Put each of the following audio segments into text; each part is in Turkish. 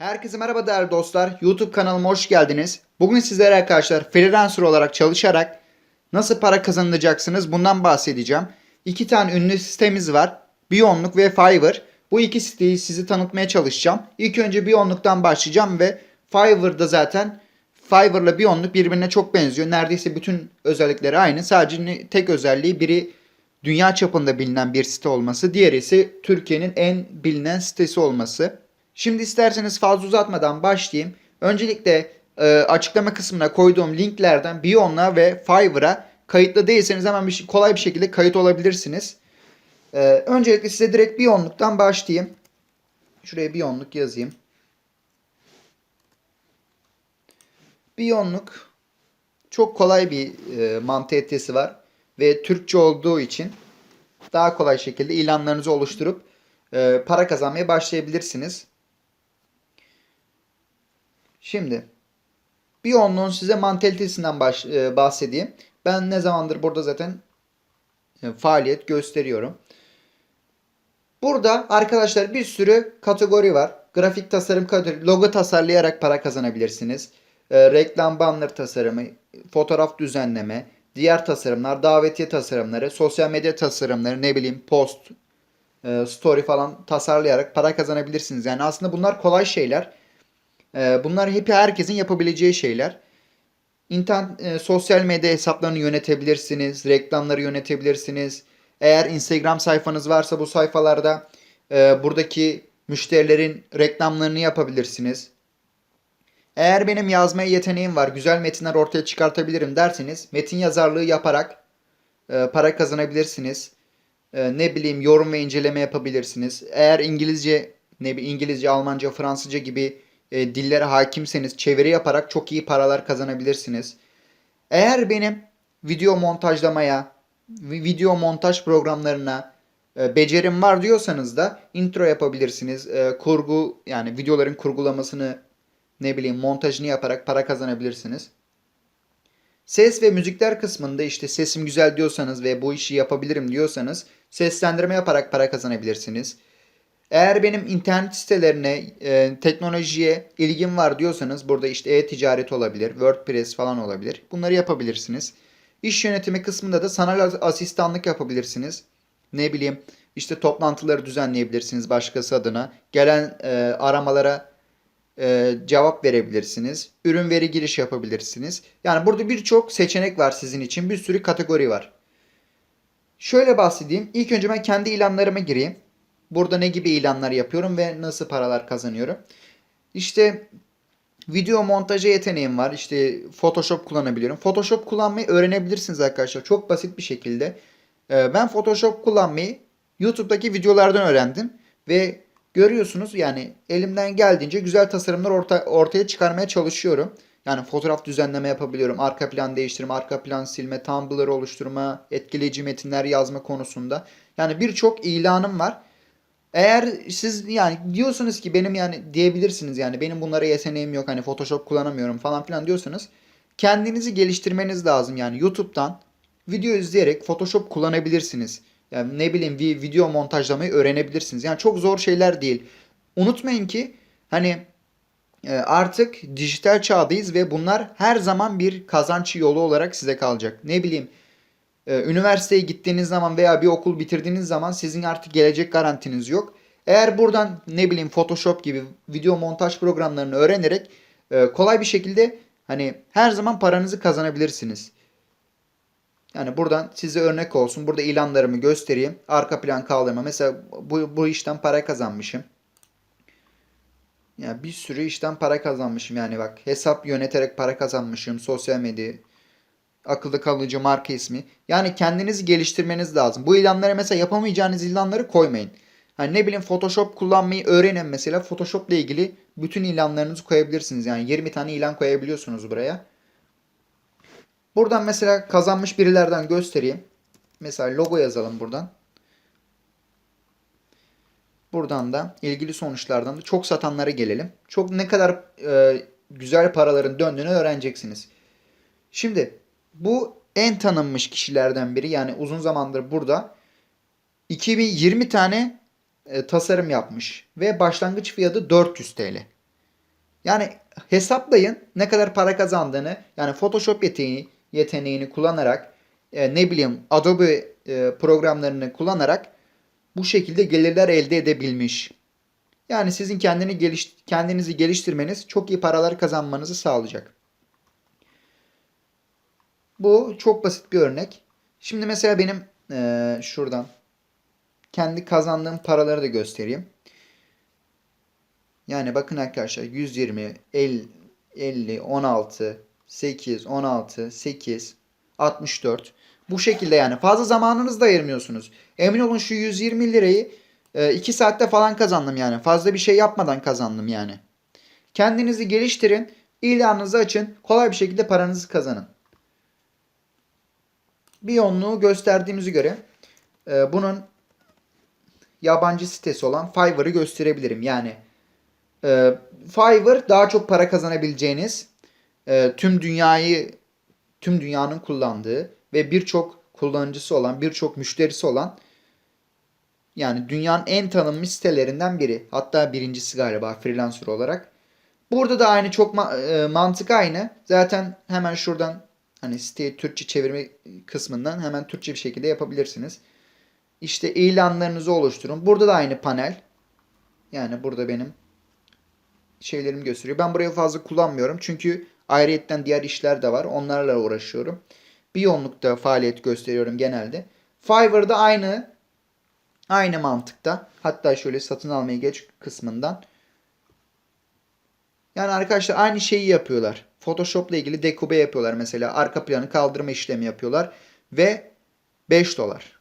Herkese merhaba değerli dostlar. YouTube kanalıma hoş geldiniz. Bugün sizlere arkadaşlar freelancer olarak çalışarak nasıl para kazanacaksınız bundan bahsedeceğim. İki tane ünlü sitemiz var. Biyonluk ve Fiverr. Bu iki siteyi sizi tanıtmaya çalışacağım. İlk önce Biyonluk'tan başlayacağım ve Fiverr'da zaten Fiverr'la Biyonluk birbirine çok benziyor. Neredeyse bütün özellikleri aynı. Sadece tek özelliği biri dünya çapında bilinen bir site olması, diğeri ise Türkiye'nin en bilinen sitesi olması. Şimdi isterseniz fazla uzatmadan başlayayım. Öncelikle e, açıklama kısmına koyduğum linklerden Biyon'la ve Fiverr'a kayıtlı değilseniz hemen bir, şey- kolay bir şekilde kayıt olabilirsiniz. E, öncelikle size direkt Biyon'luktan başlayayım. Şuraya Biyon'luk yazayım. Biyon'luk çok kolay bir e, mantalitesi var ve Türkçe olduğu için daha kolay şekilde ilanlarınızı oluşturup e, para kazanmaya başlayabilirsiniz. Şimdi bir onluğun size mantalitesinden baş, e, bahsedeyim. Ben ne zamandır burada zaten e, faaliyet gösteriyorum. Burada arkadaşlar bir sürü kategori var. Grafik tasarım kategori, logo tasarlayarak para kazanabilirsiniz. E, reklam banner tasarımı, fotoğraf düzenleme, diğer tasarımlar, davetiye tasarımları, sosyal medya tasarımları, ne bileyim post, e, story falan tasarlayarak para kazanabilirsiniz. Yani aslında bunlar kolay şeyler. E, bunlar hep herkesin yapabileceği şeyler. İnternet, e, sosyal medya hesaplarını yönetebilirsiniz, reklamları yönetebilirsiniz. Eğer Instagram sayfanız varsa bu sayfalarda e, buradaki müşterilerin reklamlarını yapabilirsiniz. Eğer benim yazmaya yeteneğim var, güzel metinler ortaya çıkartabilirim derseniz metin yazarlığı yaparak e, para kazanabilirsiniz. E, ne bileyim yorum ve inceleme yapabilirsiniz. Eğer İngilizce, ne bileyim İngilizce, Almanca, Fransızca gibi e, dillere hakimseniz çeviri yaparak çok iyi paralar kazanabilirsiniz. Eğer benim video montajlamaya, vi- video montaj programlarına e, becerim var diyorsanız da intro yapabilirsiniz. E, kurgu yani videoların kurgulamasını ne bileyim montajını yaparak para kazanabilirsiniz. Ses ve müzikler kısmında işte sesim güzel diyorsanız ve bu işi yapabilirim diyorsanız seslendirme yaparak para kazanabilirsiniz. Eğer benim internet sitelerine, e, teknolojiye ilgim var diyorsanız burada işte e-ticaret olabilir, WordPress falan olabilir. Bunları yapabilirsiniz. İş yönetimi kısmında da sanal asistanlık yapabilirsiniz. Ne bileyim işte toplantıları düzenleyebilirsiniz başkası adına. Gelen e, aramalara e, cevap verebilirsiniz. Ürün veri giriş yapabilirsiniz. Yani burada birçok seçenek var sizin için. Bir sürü kategori var. Şöyle bahsedeyim. İlk önce ben kendi ilanlarıma gireyim. Burada ne gibi ilanlar yapıyorum ve nasıl paralar kazanıyorum. İşte video montajı yeteneğim var. İşte Photoshop kullanabiliyorum. Photoshop kullanmayı öğrenebilirsiniz arkadaşlar. Çok basit bir şekilde. Ee, Ben Photoshop kullanmayı YouTube'daki videolardan öğrendim. Ve görüyorsunuz yani elimden geldiğince güzel tasarımlar orta, ortaya çıkarmaya çalışıyorum. Yani fotoğraf düzenleme yapabiliyorum. Arka plan değiştirme, arka plan silme, Tumblr oluşturma, etkileyici metinler yazma konusunda. Yani birçok ilanım var. Eğer siz yani diyorsunuz ki benim yani diyebilirsiniz yani benim bunlara yeteneğim yok hani Photoshop kullanamıyorum falan filan diyorsanız kendinizi geliştirmeniz lazım yani YouTube'dan video izleyerek Photoshop kullanabilirsiniz. Yani ne bileyim bir video montajlamayı öğrenebilirsiniz. Yani çok zor şeyler değil. Unutmayın ki hani e, artık dijital çağdayız ve bunlar her zaman bir kazanç yolu olarak size kalacak. Ne bileyim üniversiteye gittiğiniz zaman veya bir okul bitirdiğiniz zaman sizin artık gelecek garantiniz yok. Eğer buradan ne bileyim Photoshop gibi video montaj programlarını öğrenerek e, kolay bir şekilde hani her zaman paranızı kazanabilirsiniz. Yani buradan size örnek olsun. Burada ilanlarımı göstereyim. Arka plan kaldırma. Mesela bu, bu işten para kazanmışım. Ya bir sürü işten para kazanmışım yani bak hesap yöneterek para kazanmışım sosyal medya akılda kalıcı marka ismi. Yani kendinizi geliştirmeniz lazım. Bu ilanlara mesela yapamayacağınız ilanları koymayın. Hani ne bileyim Photoshop kullanmayı öğrenin mesela. Photoshop ile ilgili bütün ilanlarınızı koyabilirsiniz. Yani 20 tane ilan koyabiliyorsunuz buraya. Buradan mesela kazanmış birilerden göstereyim. Mesela logo yazalım buradan. Buradan da ilgili sonuçlardan da çok satanlara gelelim. Çok ne kadar e, güzel paraların döndüğünü öğreneceksiniz. Şimdi bu en tanınmış kişilerden biri. Yani uzun zamandır burada. 2020 tane e, tasarım yapmış ve başlangıç fiyatı 400 TL. Yani hesaplayın ne kadar para kazandığını. Yani Photoshop yeteneği, yeteneğini kullanarak e, ne bileyim Adobe e, programlarını kullanarak bu şekilde gelirler elde edebilmiş. Yani sizin kendini geliş, kendinizi geliştirmeniz çok iyi paralar kazanmanızı sağlayacak. Bu çok basit bir örnek. Şimdi mesela benim eee, şuradan kendi kazandığım paraları da göstereyim. Yani bakın arkadaşlar 120, 50, 50, 16, 8, 16, 8, 64. Bu şekilde yani fazla zamanınızı da ayırmıyorsunuz. Emin olun şu 120 lirayı 2 saatte falan kazandım yani. Fazla bir şey yapmadan kazandım yani. Kendinizi geliştirin, ilanınızı açın, kolay bir şekilde paranızı kazanın. Bir yoğunluğu gösterdiğimize göre e, bunun yabancı sitesi olan Fiverr'ı gösterebilirim. Yani e, Fiverr daha çok para kazanabileceğiniz e, tüm dünyayı tüm dünyanın kullandığı ve birçok kullanıcısı olan, birçok müşterisi olan yani dünyanın en tanınmış sitelerinden biri. Hatta birincisi galiba freelancer olarak. Burada da aynı çok ma- e, mantık aynı. Zaten hemen şuradan hani siteyi Türkçe çevirme kısmından hemen Türkçe bir şekilde yapabilirsiniz. İşte ilanlarınızı oluşturun. Burada da aynı panel. Yani burada benim şeylerimi gösteriyor. Ben burayı fazla kullanmıyorum. Çünkü ayrıyetten diğer işler de var. Onlarla uğraşıyorum. Bir yoğunlukta faaliyet gösteriyorum genelde. Fiverr'da aynı aynı mantıkta. Hatta şöyle satın almaya geç kısmından. Yani arkadaşlar aynı şeyi yapıyorlar. Photoshop'la ilgili dekube yapıyorlar mesela. Arka planı kaldırma işlemi yapıyorlar. Ve 5 dolar.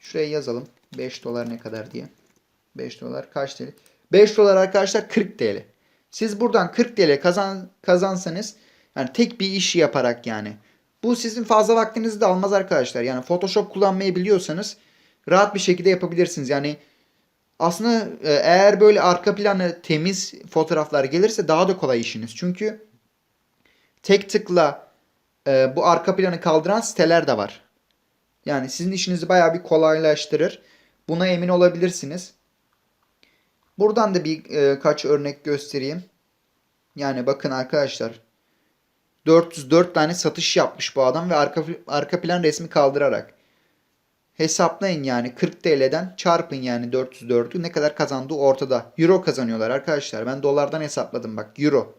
Şuraya yazalım. 5 dolar ne kadar diye. 5 dolar kaç TL? 5 dolar arkadaşlar 40 TL. Siz buradan 40 TL kazan, kazansanız yani tek bir iş yaparak yani. Bu sizin fazla vaktinizi de almaz arkadaşlar. Yani Photoshop kullanmayı biliyorsanız rahat bir şekilde yapabilirsiniz. Yani aslında e, eğer böyle arka planı temiz fotoğraflar gelirse daha da kolay işiniz. Çünkü tek tıkla e, bu arka planı kaldıran siteler de var. Yani sizin işinizi bayağı bir kolaylaştırır. Buna emin olabilirsiniz. Buradan da bir e, kaç örnek göstereyim. Yani bakın arkadaşlar 404 tane satış yapmış bu adam ve arka, arka plan resmi kaldırarak. Hesaplayın yani 40 TL'den çarpın yani 404'ü ne kadar kazandığı ortada. Euro kazanıyorlar arkadaşlar. Ben dolardan hesapladım bak euro.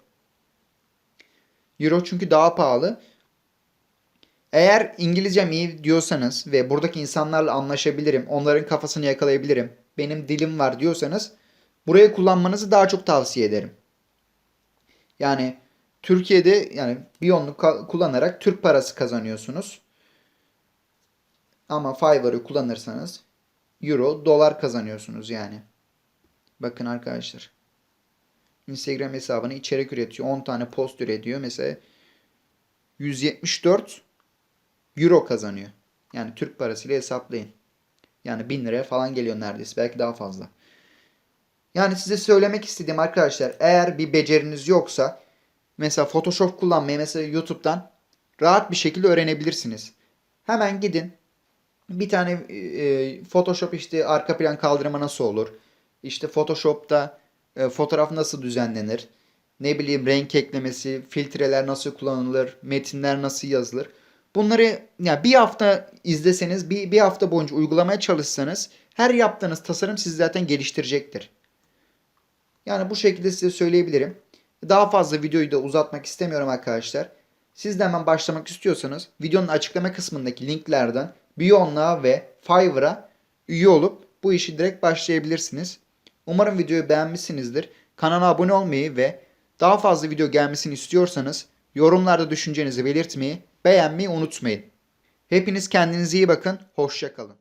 Euro çünkü daha pahalı. Eğer İngilizcem iyi diyorsanız ve buradaki insanlarla anlaşabilirim, onların kafasını yakalayabilirim, benim dilim var diyorsanız burayı kullanmanızı daha çok tavsiye ederim. Yani Türkiye'de yani Biyon'u kullanarak Türk parası kazanıyorsunuz. Ama Fiverr'ı kullanırsanız Euro, dolar kazanıyorsunuz yani. Bakın arkadaşlar. Instagram hesabına içerik üretiyor. 10 tane post üretiyor. Mesela 174 Euro kazanıyor. Yani Türk parasıyla hesaplayın. Yani 1000 liraya falan geliyor neredeyse. Belki daha fazla. Yani size söylemek istediğim arkadaşlar eğer bir beceriniz yoksa mesela Photoshop kullanmayı mesela YouTube'dan rahat bir şekilde öğrenebilirsiniz. Hemen gidin bir tane e, Photoshop işte arka plan kaldırma nasıl olur? İşte Photoshop'ta e, fotoğraf nasıl düzenlenir? Ne bileyim renk eklemesi, filtreler nasıl kullanılır, metinler nasıl yazılır? Bunları yani bir hafta izleseniz, bir, bir hafta boyunca uygulamaya çalışsanız her yaptığınız tasarım sizi zaten geliştirecektir. Yani bu şekilde size söyleyebilirim. Daha fazla videoyu da uzatmak istemiyorum arkadaşlar. Siz de hemen başlamak istiyorsanız videonun açıklama kısmındaki linklerden Biyon'la ve Fiverr'a üye olup bu işi direkt başlayabilirsiniz. Umarım videoyu beğenmişsinizdir. Kanala abone olmayı ve daha fazla video gelmesini istiyorsanız yorumlarda düşüncenizi belirtmeyi, beğenmeyi unutmayın. Hepiniz kendinize iyi bakın, hoşçakalın.